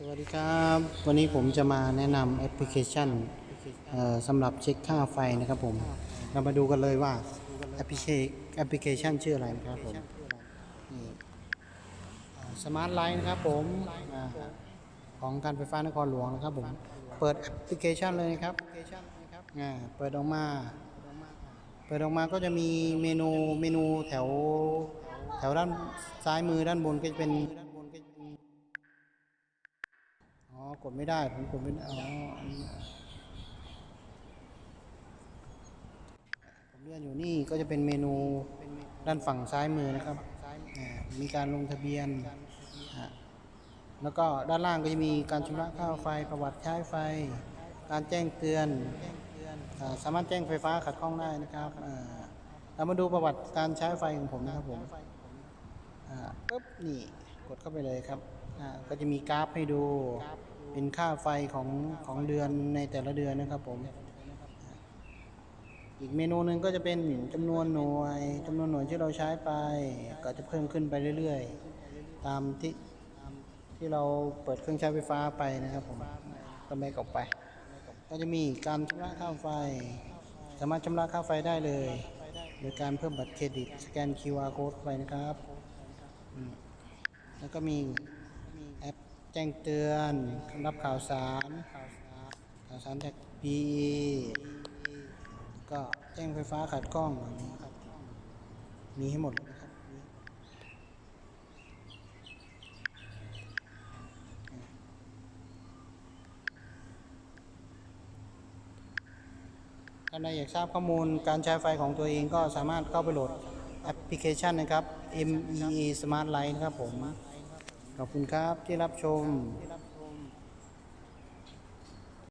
สวัสดีครับ วันนี้ผมจะมาแนะนำแอปพลิเคชันสำหรับเช็คค่าไฟนะครับผม เรามาดูกันเลยว่าแอปพลิเคแอปพลิเคชันชื่ออะไรนะครับผมสมาร์ทไลน์นะครับผมของการไฟฟ้านครหลวงนะครับผม เปิดแอปพลิเคชันเลยนะครับเปิดออกมา เปิดออกมาก็จะมีเมนูเมนูแถวแถวด้านซ้ายมือด้านบนก็จะเป็น อ๋อ กดไม่ได้ ผมกดไม่ได้อ๋อผมเลื่อนอยู่นี่ก็จะเป็นเมนูด้านฝั่งซ้ายมือนะครับ มีการลงทะเบียน แล้วก็ด้านล่างก็จะมีการชำระค่าไฟ ประวัติใช้ไฟ การแจ้งเตือน สามารถแจ้งไฟฟ้าขัดข้องได้นะครับเรามาดูประวัติการใช้ไฟของผมนะครับผมอ่าปุ๊บนี่ กดเข้าไปเลยครับอ่าก็จะมีกราฟให้ดูเป็นค่าไฟของของเดือนในแต่ละเดือนนะครับผม อีกเมนูหนึ่งก็จะเป็นจำนวนหน่วยจำนวนหน่วยที่เราใช้ไป ก็จะเพิ่มขึ้นไปเรื่อยๆ ตามที่ที่เราเปิดเครื่องใช้ไฟฟ้าไปนะครับผมก็ไม่กออกไป ก็จะมีการชำระค่าไฟ สามารถชำระค่าไฟได้เลย โดยการเพิ่มบัตรเครดิต สแกน QR code ไปนะครับ แล้วก็มีแอปแจ้งเตือนรับข่าวสารข่าวสารจาก PE ก็แจ้งไฟฟ้าขัดข้องอย่างนี้ครับ มีให้หมดนะครับท่านใดอยากทราบข้อมูลการใช้ไฟของตัวเองก็สามารถเข้าไปโหลดแอปพลิเคชันนะครับ MEE Smart Light นะครับผม ขอบคุณครับที่รับชม